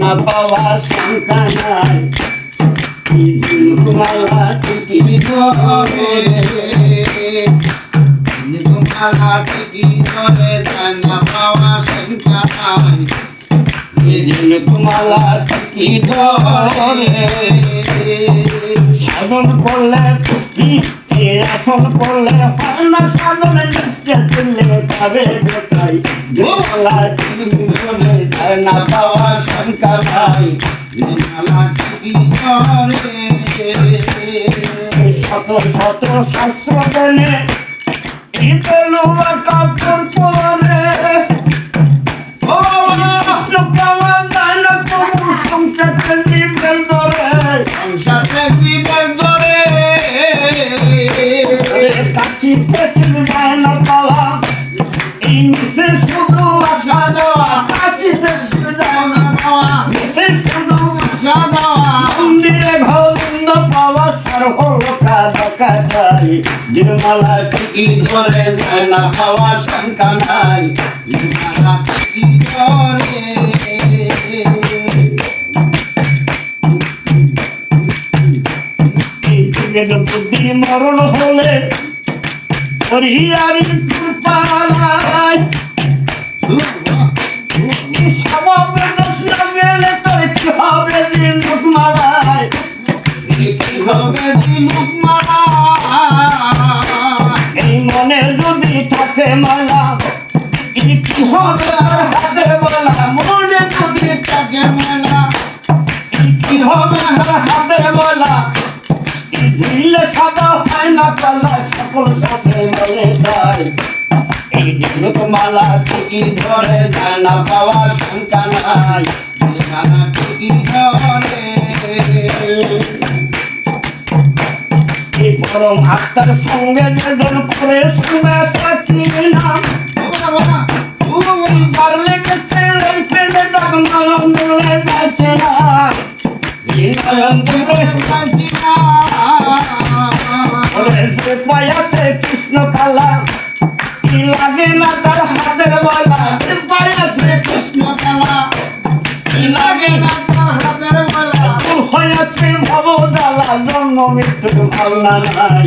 না পাওয়া নাই। মালা ঠিকই ধরে মালা টিকি ধরে জানা পাওয়া নাই। মালা ঠিকই ধরে। সাধন করলে এখন করলে হয় না সাধন নিচ্ছে দিলে পাবে কোথায় মালা ঠিকই ধরে না পাওয়া ধরে শত শত শাস্ত্র ইতলুয়া কাপড় পরে। ও বাবা! লোকাওয়া যায় না তবু সংসারটা জীবন যায় নির্মলা টিকি ধরে যায় না পাওয়া শঙ্কা নাই? মালা টিকি ধরে বুদ্ধি মরণ হলে হরিয়ারি কৃপালায় মালা এই মনে যদি থাকে মালা কি হবে হাতে বলা। মনে যদি মেলা কি হবে হাতে বলা। ধুইলে সাদা হয় না কালা সকল সাথে বলে দিলুক মালা টিকি ধরে যায় না পাওয়া শঙ্কা নাই। টিকি ধরে। আত্মার সঙ্গে যেজন করে শুনে পাচ্ছি না ও বাবা ও পারলে গেছে এই পেলে নয়ন দিলে যাচ্ছে না পায়াতে কৃষ্ণ কালা কি লাগে না তার হাতের বলা পায়াতে কৃষ্ণ কি লাগে না ফুল হয়েছে ভব জন্ম মৃত্যুর ভাবনা নাই।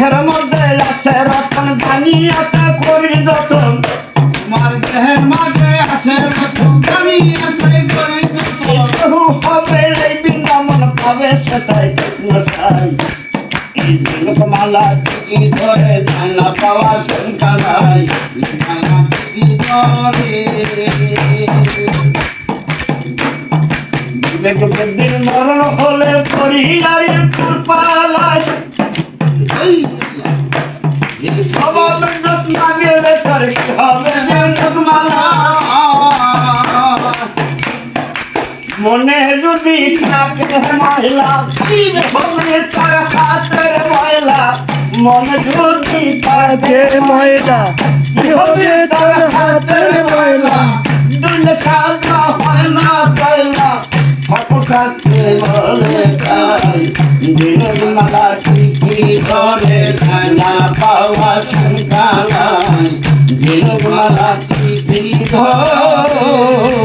দেহের মধ্যে আছে রতন জানিয়াতে করি যতন। তোমার দেহের মাঝে আছে রতন আছে করে প্রভু হবে এই বৃন্দাবন পাবে সেটাই চাই এই মালা টিকি ধরে জানা পাওয়া নাই? মালা টিকি ধরে মরণ হলে পরিহারে কৃপালায় মনে যদি থাকে মহিলা হবে তার হাতের ময়লা। মনে যদি থাকে ময়লা? কি হবে তার হাতের ময়লা? দুলে কাজা হয় না পয়লা ফটকাতে বলে তাই দিনের মালা কি ধরে জানা পাওয়া শঙ্কা নাই। দিনের মালা টিকি ধরে